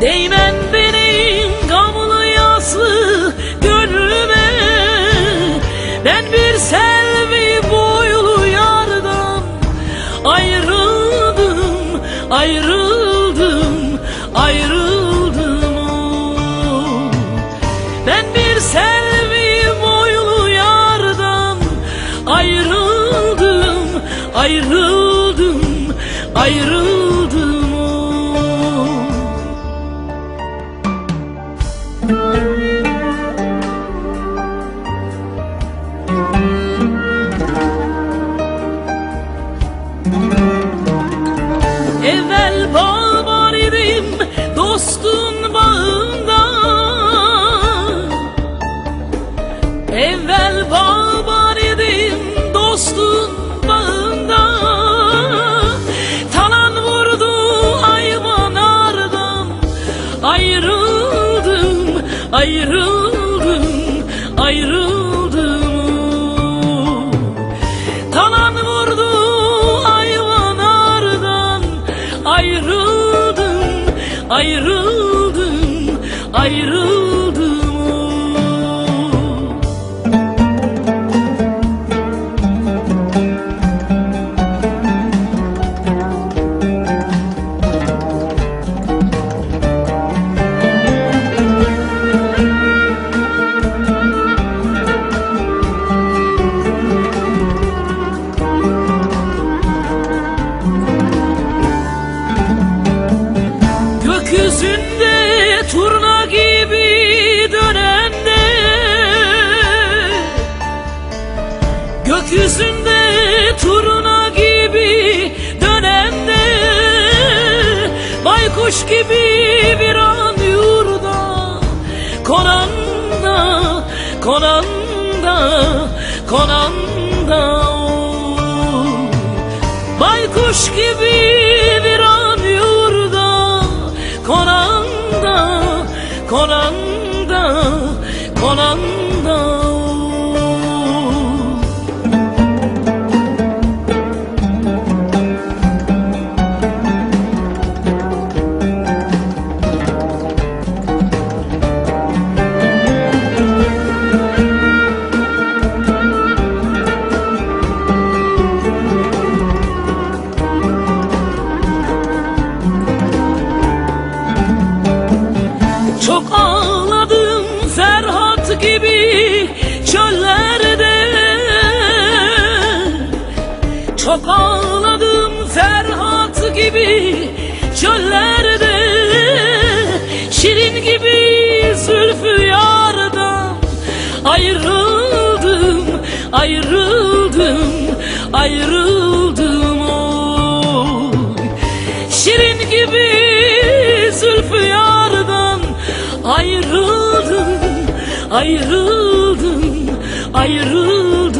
Değmen benim gamlı yaslı gönlüme Ben bir selvi boylu yardan Ayrıldım, ayrıldım, ayrıldım oh. Ben bir selvi boylu yardan Ayrıldım, ayrıldım, ayrıldım Ayrıldım, ayrıldım, Talan vurdu ayvanardan Ayrıldım, ayrıldım, ayrıldım Baykuş gibi bir an yurda Konanda, konanda, konanda. Baykuş gibi bir an yurda konanda, konanda Çok ağladım Ferhat gibi çöllerde. Çok ağladım Ferhat gibi çöllerde. Şirin gibi zülfü yardan Ayrıldım, ayrıldım, ayrıldım Ayrıldım, ayrıldım,